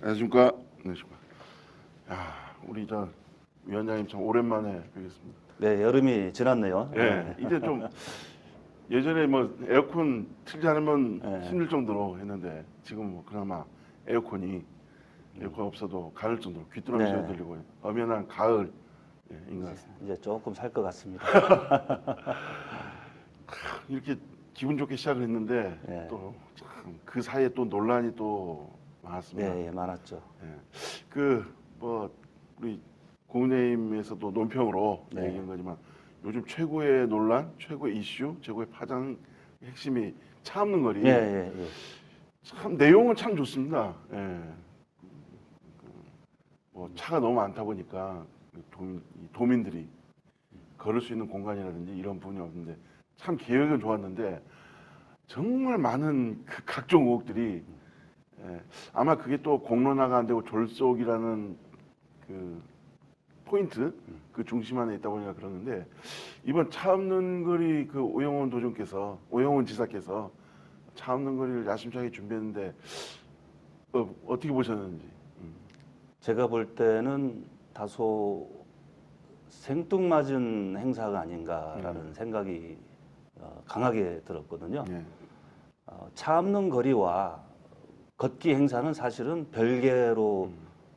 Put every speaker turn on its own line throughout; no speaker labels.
안녕하십니까. 안녕하십니까. 야, 우리 저 위원장님 참 오랜만에 뵙겠습니다.
네, 여름이 지났네요.
예, 이제 좀 예전에 뭐 에어컨 틀지 않으면
네.
힘들 정도로 했는데 지금 뭐 그나마 에어컨이 에어컨 없어도 가을 정도로 귀뚜라미
네.
소리 들리고 엄연한 가을인 것 같습니다.
이제 조금 살 것 같습니다.
이렇게 기분 좋게 시작을 했는데
네.
또참그 사이에 또 논란이 또 많았습니다.
네, 예, 많았죠.
그뭐 우리 국민의힘에서도 논평으로
네.
얘기한 거지만 요즘 최고의 논란, 최고의 이슈, 최고의 파장 핵심이 차 없는 거리.
예, 예, 예.
참 내용은 참 좋습니다. 예. 그, 뭐 차가 너무 많다 보니까 도민, 이 도민들이 걸을 수 있는 공간이라든지 이런 부분이 없는데 참 계획은 좋았는데 정말 많은 그 각종 의혹들이 예, 아마 그게 또 공론화가 안 되고 졸속이라는 그 포인트 그 중심 안에 있다 보니까 그러는데 이번 차 없는 거리 그 오영훈 도정께서 오영훈 지사께서 차 없는 거리를 야심차게 준비했는데 어, 어떻게 보셨는지 음.
제가 볼 때는 다소 생뚱맞은 행사가 아닌가라는 생각이 어, 강하게 들었거든요.
예.
어, 차 없는 거리와 걷기 행사는 사실은 별개로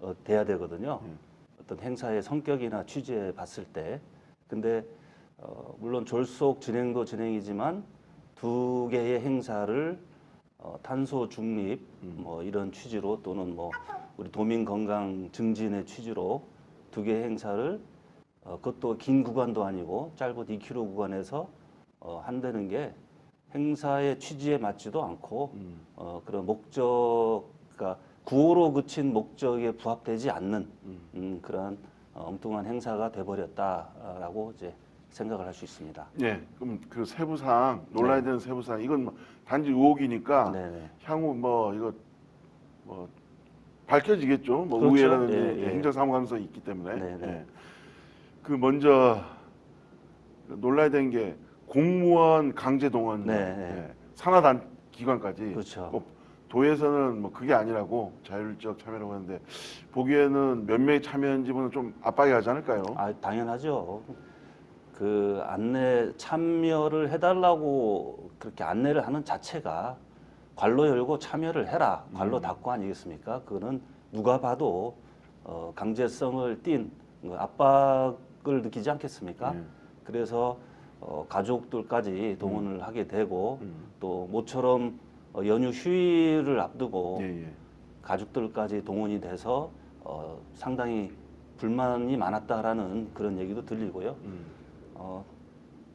어, 돼야 되거든요.
음.
어떤 행사의 성격이나 취지에 봤을 때. 근데 어, 물론 졸속 진행도 진행이지만 두 개의 행사를 어, 탄소 중립 뭐 이런 취지로 또는 뭐 우리 도민 건강 증진의 취지로 두 개의 행사를 어, 그것도 긴 구간도 아니고 짧고 2km 구간에서 어, 한다는 게 행사의 취지에 맞지도 않고
음.
어, 그런 목적, 그러니까 구호로 그친 목적에 부합되지 않는
음.
음, 그런 어, 엉뚱한 행사가 돼버렸다라고 이제 생각을 할 수 있습니다.
예. 그럼 그 세부 사항 논란이 되는 세부 사항 이건 뭐 단지 의혹이니까
네네.
향후 뭐 이거 뭐 밝혀지겠죠. 뭐
그렇죠.
의회라든지
예, 예.
행정사무관서 있기 때문에.
네, 네.
예. 그 먼저 논란이 된게 공무원 강제 동원,
네,
예.
네.
산하단 기관까지.
그렇죠.
뭐 도에서는 뭐 그게 아니라고 자율적 참여라고 하는데 보기에는 몇 명이 참여한 지는 좀 압박이 가지 않을까요?
아, 당연하죠. 그 안내 참여를 해달라고 그렇게 안내를 하는 자체가 관로 열고 참여를 해라. 관로 닫고 아니겠습니까? 그거는 누가 봐도 어, 강제성을 띤그 압박을 느끼지 않겠습니까?
예.
그래서 어, 가족들까지 동원을 하게 되고
음.
또 모처럼 어, 연휴 휴일을 앞두고
예, 예.
가족들까지 동원이 돼서 어, 상당히 불만이 많았다라는 그런 얘기도 들리고요.
음.
어,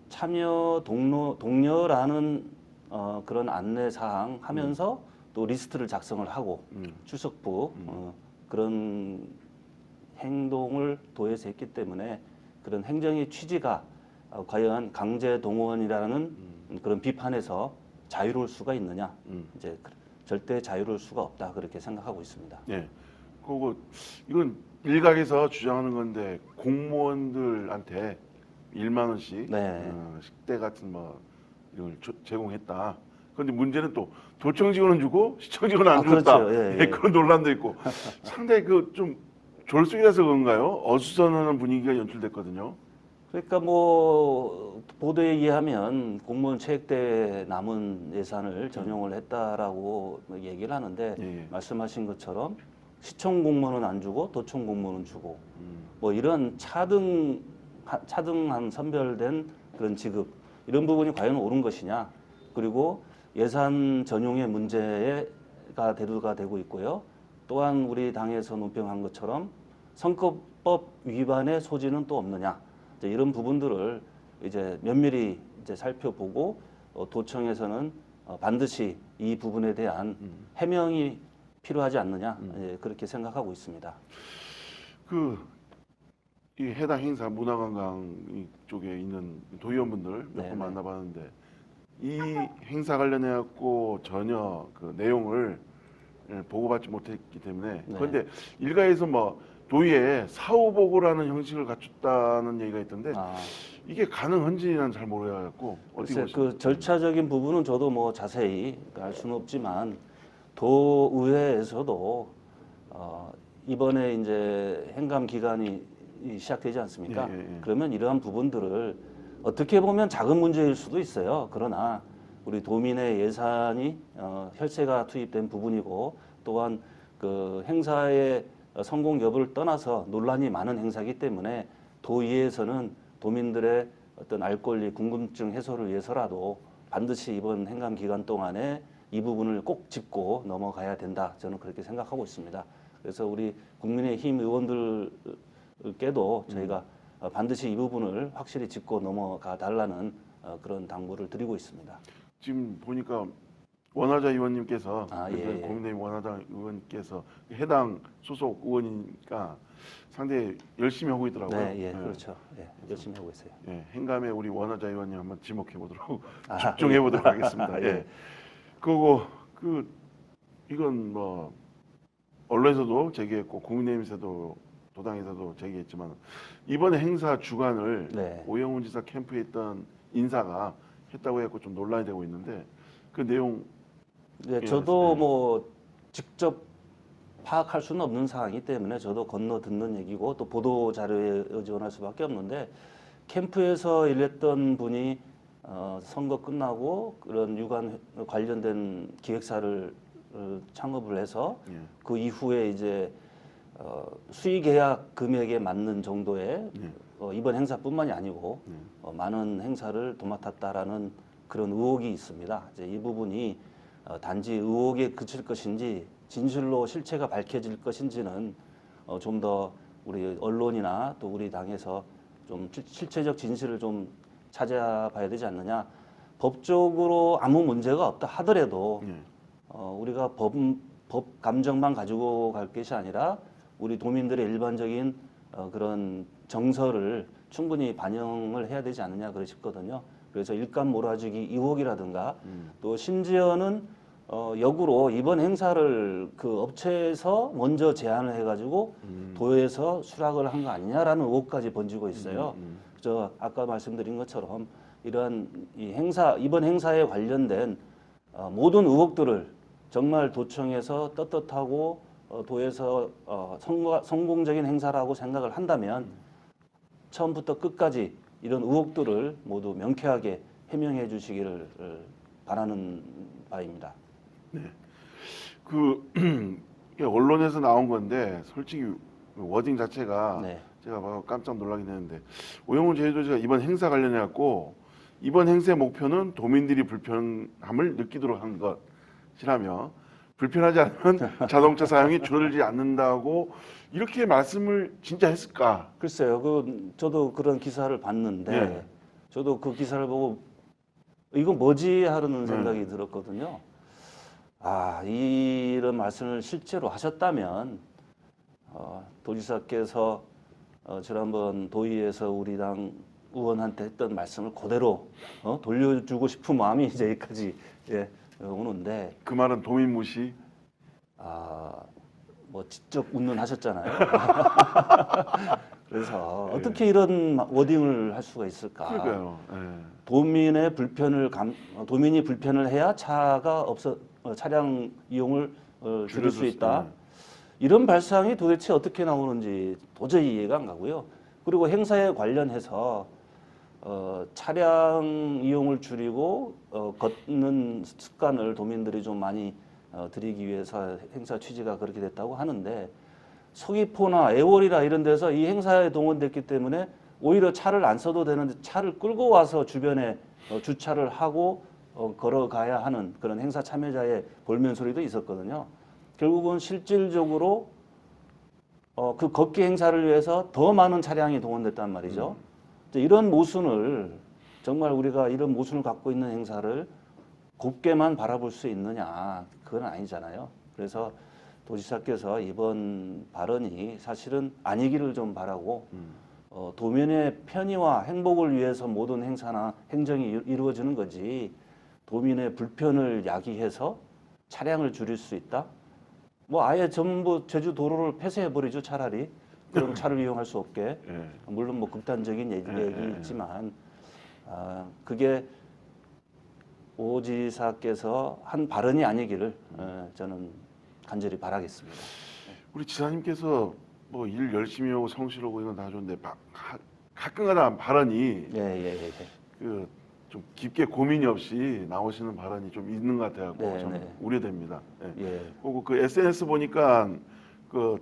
참여 동료, 동료라는 어, 그런 안내 사항 하면서 또 리스트를 작성을 하고
음.
출석부 어, 그런 행동을 도에서 했기 때문에 그런 행정의 취지가 어, 과연 강제 동원이라는 그런 비판에서 자유로울 수가 있느냐?
음.
이제 그- 절대 자유로울 수가 없다 그렇게 생각하고 있습니다.
예. 그리고 이건 일각에서 주장하는 건데 공무원들한테 1만 원씩
네.
어, 식대 같은 뭐 이걸 조- 제공했다. 그런데 문제는 또 도청 직원은 주고 시청 직원은 안
아,
줬다.
그렇죠. 예, 예.
그런 논란도 있고 상당히 그 좀 졸속이라서 그런가요? 어수선하는 분위기가 연출됐거든요.
그러니까 뭐 보도에 의하면 공무원 체육대 남은 예산을 전용을 했다라고 뭐 얘기를 하는데
예, 예.
말씀하신 것처럼 시청 공무원은 안 주고 도청 공무원은 주고
음.
뭐 이런 차등 하- 차등한 선별된 그런 지급 이런 부분이 과연 옳은 것이냐 그리고 예산 전용의 문제가 대두가 되고 있고요 또한 우리 당에서 논평한 것처럼 선거법 위반의 소지는 또 없느냐 이제 이런 부분들을 이제 면밀히 이제 살펴보고 어, 도청에서는 어, 반드시 이 부분에 대한 해명이 필요하지 않느냐 예, 그렇게 생각하고 있습니다.
그 이 해당 행사 문화관광 쪽에 있는 도의원분들 몇
네,
번
네.
만나봤는데 이 행사 관련해 갖고 전혀 그 내용을 예, 보고받지 못했기 때문에
네.
그런데 일가에서 뭐 도의에 사후 보고라는 형식을 갖췄다는 얘기가 있던데
아.
이게 가능한지 난잘 모르겠고 어떻게
글쎄
보십니까?
그 절차적인 부분은 저도 뭐 자세히 알 수는 없지만 도의회에서도 어, 이번에 이제 행감 기간이 이 시작되지 않습니까?
예, 예, 예.
그러면 이러한 부분들을 어떻게 보면 작은 문제일 수도 있어요. 그러나 우리 도민의 예산이 어, 혈세가 투입된 부분이고 또한 그 행사의 성공 여부를 떠나서 논란이 많은 행사이기 때문에 도의회에서는 도민들의 어떤 알 권리 궁금증 해소를 위해서라도 반드시 이번 행감 기간 동안에 이 부분을 꼭 짚고 넘어가야 된다. 저는 그렇게 생각하고 있습니다. 그래서 우리 국민의힘 의원들께도 저희가 어, 반드시 이 부분을 확실히 짚고 넘어가 달라는 어, 그런 당부를 드리고 있습니다.
지금 보니까 원하자 의원님께서
아, 예, 예.
국민의힘 원하자 의원께서 해당 소속 의원이니까 상당히 열심히 하고 있더라고요.
네, 예, 그렇죠. 예, 열심히 하고 있어요.
예, 행감에 우리 원하자 의원님 한번 지목해 보도록
아,
집중해 보도록
예.
하겠습니다.
예.
예. 그리고 그 이건 뭐 언론에서도 제기했고 국민의힘에서도 도당에서도 제기했지만 이번에 행사 주관을
네.
오영훈 지사 캠프에 있던 인사가 했다고 해서 좀 논란이 되고 있는데 그 내용
네,
예,
저도
네.
뭐 직접 파악할 수는 없는 상황이기 때문에 저도 건너 듣는 얘기고 또 보도 자료에 의존할 수밖에 없는데 캠프에서 일했던 분이 어, 선거 끝나고 그런 유관 관련된 기획사를 어, 창업을 해서
예.
그 이후에 이제 어, 수의 계약 금액에 맞는 정도의
네.
어, 이번 행사뿐만이 아니고
네.
어, 많은 행사를 도맡았다라는 그런 의혹이 있습니다. 이제 이 부분이 어, 단지 의혹에 그칠 것인지 진실로 실체가 밝혀질 것인지는 어, 좀더 우리 언론이나 또 우리 당에서 좀 실- 실체적 진실을 좀 찾아봐야 되지 않느냐. 법적으로 아무 문제가 없다 하더라도
예.
어, 우리가 법, 법 감정만 가지고 갈 것이 아니라 우리 도민들의 일반적인 어, 그런 정서를 충분히 반영을 해야 되지 않느냐 그러 싶거든요. 그래서 일감 몰아주기 의혹이라든가
음.
또 심지어는 어, 역으로 이번 행사를 그 업체에서 먼저 제안을 해가지고
음.
도에서 수락을 한 거 아니냐라는 의혹까지 번지고 있어요.
음,
저 아까 말씀드린 것처럼 이러한 이 행사 이번 행사에 관련된 어, 모든 의혹들을 정말 도청에서 떳떳하고 어, 도에서 어, 성과, 성공적인 행사라고 생각을 한다면 처음부터 끝까지 이런 의혹들을 모두 명쾌하게 해명해 주시기를 어, 바라는 바입니다.
그 이게 언론에서 나온 건데 솔직히 워딩 자체가
네.
제가 막 깜짝 놀라긴 했는데 오영훈 제주도지가 이번 행사 관련해 갖고 이번 행사의 목표는 도민들이 불편함을 느끼도록 한 것이라며 불편하지 않으면 자동차 사용이 줄어들지 않는다고 이렇게 말씀을 진짜 했을까?
글쎄요, 그 저도 그런 기사를 봤는데
네.
저도 그 기사를 보고 이거 뭐지 하는
네.
생각이 들었거든요. 아 이런 말씀을 실제로 하셨다면 어, 도지사께서 어, 지난번 도의회에서 우리 당 의원한테 했던 말씀을 그대로 어, 돌려주고 싶은 마음이 이제 여기까지 예, 오는데
그 말은 도민 무시.
아, 뭐 직접 웃는 하셨잖아요. 그래서
예.
어떻게 이런 워딩을 할 수가 있을까?
그러니까요. 예.
도민의 불편을 감, 어, 도민이 불편을 해야 차가 없어 어, 차량 이용을 어, 줄일
수
있다.
네.
이런 발상이 도대체 어떻게 나오는지 도저히 이해가 안 가고요. 그리고 행사에 관련해서 어, 차량 이용을 줄이고 어, 걷는 습관을 도민들이 좀 많이 어, 들이기 위해서 행사 취지가 그렇게 됐다고 하는데 서귀포나 애월이나 이런 데서 이 행사에 동원됐기 때문에 오히려 차를 안 써도 되는데 차를 끌고 와서 주변에 어, 주차를 하고 어, 걸어가야 하는 그런 행사 참여자의 볼멘 소리도 있었거든요. 결국은 실질적으로 어, 그 걷기 행사를 위해서 더 많은 차량이 동원됐단 말이죠. 이제 이런 모순을 정말 우리가 이런 모순을 갖고 있는 행사를 곱게만 바라볼 수 있느냐 그건 아니잖아요. 그래서 도지사께서 이번 발언이 사실은 아니기를 좀 바라고
음.
어, 도민의 편의와 행복을 위해서 모든 행사나 행정이 이루- 이루어지는 거지 도민의 불편을 야기해서 차량을 줄일 수 있다? 뭐 아예 전부 제주 도로를 폐쇄해 버리죠 차라리 그럼 차를 이용할 수 없게
예.
물론 뭐 극단적인 얘기,
예, 예, 예.
얘기있지만 아, 그게 오 지사께서 한 발언이 아니기를 어, 저는 간절히 바라겠습니다.
우리 지사님께서 뭐 일 열심히 하고 성실하고 이건 다 좋은데 바- 가, 가끔가다 발언이
예, 예, 예. 예.
그 좀 깊게 고민이 없이 나오시는 발언이 좀 있는 것 같아요.
네,
좀
네.
우려됩니다. 예.
예.
그리고 그 SNS 보니까 그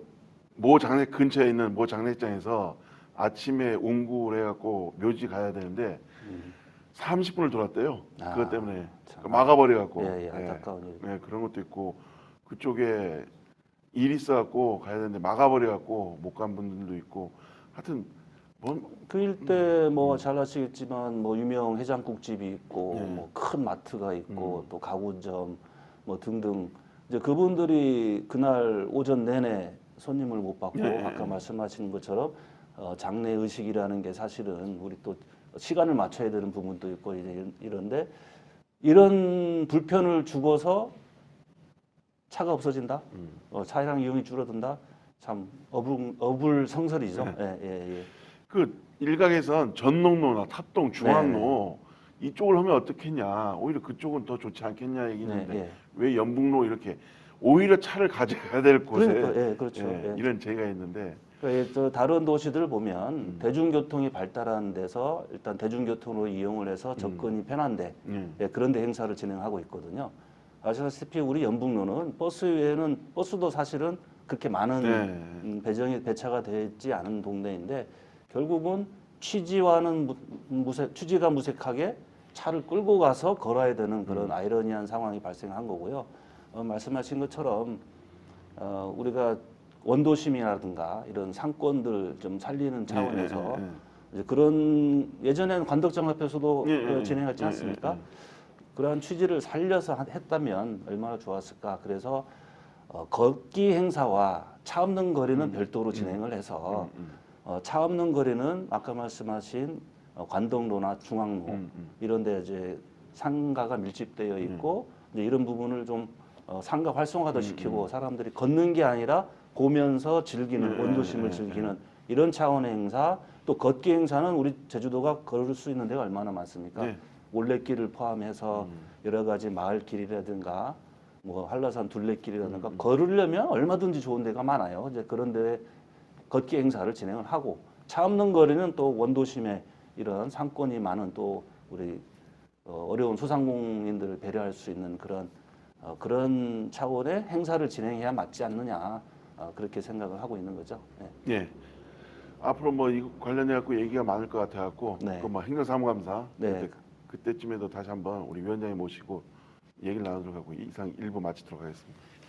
모 장례 근처에 있는 모 장례장에서 아침에 웅구를 해갖고 묘지 가야 되는데 30분을 돌았대요.
음. 아,
그것 때문에
참.
막아버려갖고.
예, 예, 안타까운 일.
네, 그런 것도 있고 그쪽에 일 있어갖고 가야 되는데 막아버려갖고 못 간 분들도 있고 하여튼 뭐
그 일대 뭐잘 아시겠지만 뭐 유명 해장국집이 있고
네.
뭐큰 마트가 있고 또 가구점 뭐 등등 이제 그분들이 그날 오전 내내 손님을 못 받고
네.
아까 말씀하신 것처럼 어, 장례 의식이라는 게 사실은 우리 또 시간을 맞춰야 되는 부분도 있고 이제 이런- 이런데 이런 불편을 주고서 차가 없어진다,
음.
어, 차량 이용이 줄어든다, 참 어불 어불성설이죠.
네.
예, 예, 예.
그 일각에선 전농로나 탑동 중앙로 이쪽을 하면 어떻겠냐 오히려 그쪽은 더 좋지 않겠냐 얘기는데
네, 예.
왜 연북로 이렇게 오히려 차를 가져가야 될 곳에
그러니까, 예, 그렇죠.
예,
예.
이런 제가 있는데
그러니까 저 다른 도시들 보면
음.
대중교통이 발달한 데서 일단 대중교통으로 이용을
음.
해서 접근이 편한데
예.
예, 그런 데 행사를 진행하고 있거든요. 아시다시피 우리 연북로는 버스 외에는 버스도 사실은 그렇게 많은
네.
음, 배정이 배차가 되지 않은 동네인데 결국은 취지와는 무, 무색, 취지가 무색하게 차를 끌고 가서 걸어야 되는
음.
그런 아이러니한 상황이 발생한 거고요. 어, 말씀하신 것처럼 어, 우리가 원도심이라든가 이런 상권들 좀 살리는 차원에서
예, 예, 예.
이제 그런 예전에는 관덕장 앞에서도
예, 예,
어,
예.
진행했지
예,
않습니까?
예, 예.
그러한 취지를 살려서 하- 했다면 얼마나 좋았을까. 그래서 어, 걷기 행사와 차 없는 거리는 별도로 진행을 해서
음,
어, 차 없는 거리는 아까 말씀하신 어, 관동로나 중앙로
음, 음.
이런 데 이제 상가가 밀집되어 있고 이제 이런 부분을 좀 어, 상가 활성화도 시키고 사람들이 걷는 게 아니라 보면서 즐기는
음,
원도심을
음,
즐기는 이런 차원의 행사 또 걷기 행사는 우리 제주도가 걸을 수 있는 데가 얼마나 많습니까?
네.
올레길을 포함해서
음.
여러 가지 마을길이라든가 뭐 한라산 둘레길이라든가
음,
걸으려면 얼마든지 좋은 데가 많아요. 이제 그런 데 걷기 행사를 진행을 하고 차 없는 거리는 또 원도심에 이런 상권이 많은 또 우리 어, 어려운 소상공인들을 배려할 수 있는 그런 어, 그런 차원의 행사를 진행해야 맞지 않느냐 어, 그렇게 생각을 하고 있는 거죠. 네.
예. 앞으로 뭐 이거 관련해 갖고 얘기가 많을 것 같아 갖고
네.
그뭐 행정사무감사
네.
그때, 그때쯤에도 다시 한번 우리 위원장님 모시고 얘기를 나누도록 하고 이상 일부 마치도록 하겠습니다.